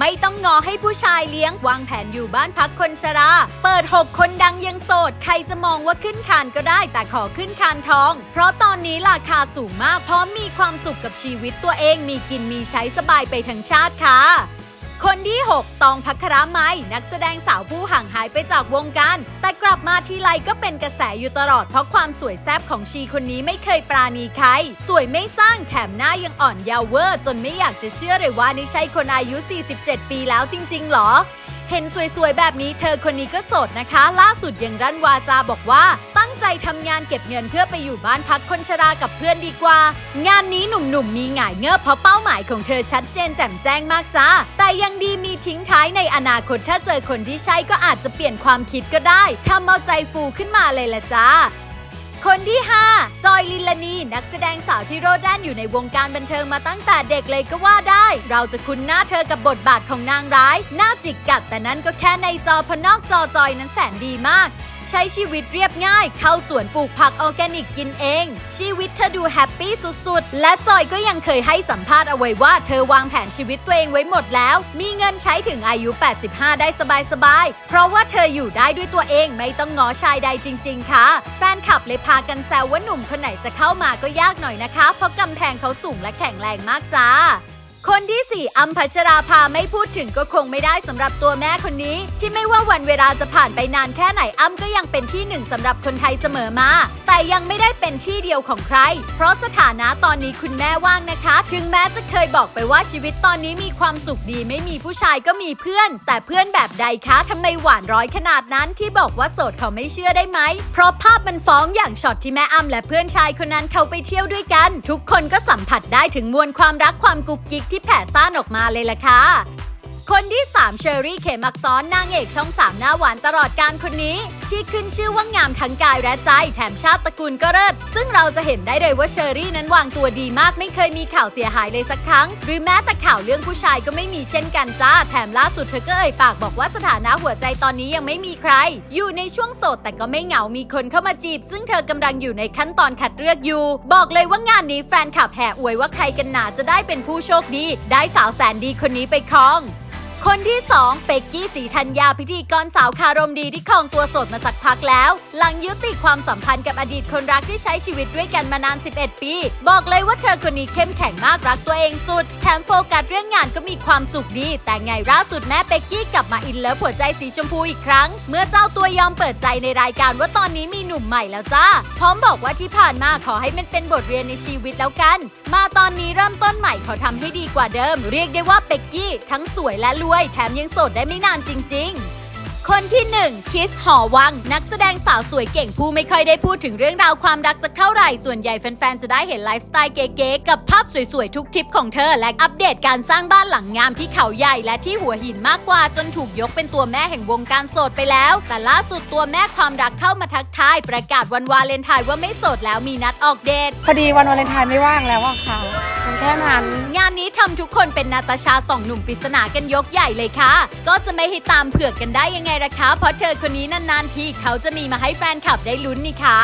ไม่ต้องงอให้ผู้ชายเลี้ยง วางแผนอยู่บ้านพักคนชรา เปิด 6 คนดังยังโสด ใครจะมองว่าขึ้นคานก็ได้ แต่ขอขึ้นคานทอง เพราะตอนนี้ราคาสูงมากพร้อมมีความสุขกับชีวิตตัวเองมีกินมีใช้สบายไปทั้งชาติค่ะ คนที่ 6 ตองพัคราไมนักแสดงสาวผู้ห่างหายไปจากวงการ แต่กลับมาทีไรก็เป็นกระแสอยู่ตลอดเพราะความสวยแซ่บของชีคนนี้ไม่เคยปราณีใคร สวยไม่สร้างแถมหน้ายังอ่อนเยาว์เวอร์ จนไม่อยากจะเชื่อเลยว่านี่ใช่คนอายุ 47 ปีแล้วจริง ๆ หรอ เห็นสวยๆ แบบนี้เธอคนนี้ก็โสดนะคะ ล่าสุดยังรั่นวาจาบอกว่า ใจทำงานเก็บเงินเพื่อไปอยู่บ้านพักคนชรากับเพื่อนดีกว่า งานนี้หนุ่มๆมีหงายเงือบเพราะเป้าหมายของเธอชัดเจนแจ่มแจ้งมากจ้า แต่ยังดีมีทิ้งท้ายในอนาคตถ้าเจอคนที่ใช่ก็อาจจะเปลี่ยนความคิดก็ได้ทำเอาใจฟูขึ้นมาเลยละจ้าคนที่ 5 จอยลินลานี นักแสดงสาวที่โรดแดนอยู่ในวงการบันเทิงมาตั้งแต่เด็กเลยก็ว่าได้ เราจะคุ้นหน้าเธอกับบทบาทของนางร้าย หน้าจิกกัดแต่นั้นก็แค่ในจอพนอกจอจอยนั้นแสนดีมาก ใช้ชีวิตเรียบง่าย เข้าสวนปลูกผักออร์แกนิกกินเอง ชีวิตเธอดูแฮปปี้สุดๆ และจอยก็ยังเคยให้สัมภาษณ์เอาไว้ว่าเธอวางแผนชีวิตตัวเองไว้หมดแล้ว มีเงินใช้ถึงอายุ 85 ได้สบายๆ เพราะว่าเธออยู่ได้ด้วยตัวเองไม่ต้องง้อชายใดจริง ๆ ค่ะ แฟนคลับเลยพากันแซวว่าหนุ่มคนไหนจะเข้ามาก็ยากหน่อยนะคะ เพราะกำแพงเขาสูงและแข็งแรงมากจ้าคนที่4อัมพัชราภาไม่พูดถึงก็คงไม่ได้สำหรับตัวแม่คนนี้ ที่ไม่ว่าวันเวลาจะผ่านไปนานแค่ไหนอ้ำก็ยังเป็นที่หนึ่งสำหรับคนไทยเสมอมา แต่ยังไม่ได้เป็นที่เดียวของใคร เพราะสถานะตอนนี้คุณแม่ว่างนะคะ ถึงแม้จะเคยบอกไปว่าชีวิตตอนนี้มีความสุขดีไม่มีผู้ชายก็มีเพื่อน แต่เพื่อนแบบใดคะทำไมหวานร้อยขนาดนั้นที่บอกว่าโสดเขาไม่เชื่อได้ไหม เพราะภาพมันฟ้องอย่างช็อตที่แม่อ้ำและเพื่อนชายคนนั้นเขาไปเที่ยวด้วยกัน ทุกคนก็สัมผัสได้ถึงมวลความรักความกุ๊กกิ๊กที่แผ่ซ่านออกมาเลยล่ะค่ะ คนที่ 3 เชอรี่เขมักซ้อนนางเอกช่อง 3 หน้าหวานตลอดการคนนี้ ที่ขึ้นชื่อว่างามทั้งกายและใจ แถมชาติตระกูลก็เลิศซึ่งเราจะเห็นได้เลยว่าเชอรี่นั้นวางตัวดีมากไม่เคยมีข่าวเสียหายเลยสักครั้ง หรือแม้แต่ข่าวเรื่องผู้ชายก็ไม่มีเช่นกันจ้า แถมล่าสุดเธอก็เอ่ยปากบอกว่าสถานะหัวใจตอนนี้ยังไม่มีใคร อยู่ในช่วงโสดแต่ก็ไม่เหงามีคนเข้ามาจีบ ซึ่งเธอกำลังอยู่ในขั้นตอนคัดเลือกอยู่ บอกเลยว่างานนี้แฟนคลับแห่อวยว่าใครกันหนาจะได้เป็นผู้โชคดี ได้สาวแสนดีคนนี้ไปครอง คนที่ 2 เป็กกี้สีธัญญาพิธีกรสาวคารมดีที่ครองตัวโสดมาสักพักแล้ว หลังยุติความสัมพันธ์กับอดีตคนรักที่ใช้ชีวิตด้วยกันมานาน 11 ปี บอกเลยว่าเธอคนนี้เข้มแข็งมากรักตัวเองสุด แถมโฟกัสเรื่องงานก็มีความสุขดี แต่ไงล่าสุดแม่เป็กกี้กลับมาอินเลิฟหัวใจสีชมพูอีกครั้ง เมื่อเจ้าตัวยอมเปิดใจในรายการว่าตอนนี้มีหนุ่มใหม่แล้วจ้าพร้อมบอกว่าที่ผ่านมาขอให้มันเป็นบทเรียนในชีวิตแล้วกัน มาตอนนี้เริ่มต้นใหม่ขอทำให้ดีกว่าเดิม เรียกได้ว่าเป็กกี้ทั้งสวยและรวย แถมยังโสดได้ไม่นานจริง ๆคนที่ 1 คิสหอวัง นักแสดงสาวสวยเก่งผู้ไม่ค่อยได้พูดถึงเรื่องราวความรักสักเท่าไหร่ ส่วนใหญ่แฟนๆ จะได้เห็นไลฟ์สไตล์เก๋ๆ กับภาพสวยๆ ทุกทริปของเธอ และอัปเดตการสร้างบ้านหลังงามที่เขาใหญ่และที่หัวหินมากกว่าจนถูกยกเป็นตัวแม่แห่งวงการโสดไปแล้ว แต่ล่าสุดตัวแม่ความรักเข้ามาทักทาย ประกาศวันวาเลนไทน์ว่าไม่โสดแล้วมีนัดออกเดทพอดีวันวาเลนไทน์ไม่ว่างแล้วอะค่ะ มันแค่นั้น งานนี้ทำทุกคนเป็นนาตาชาสองหนุ่มปริศนากันยกใหญ่เลยค่ะ ก็จะไม่ให้ตามเผือกกันได้ยังไงล่ะคะ เพราะเธอคนนี้นานๆทีเขาจะมีมาให้แฟนคลับได้ลุ้นนี่คะ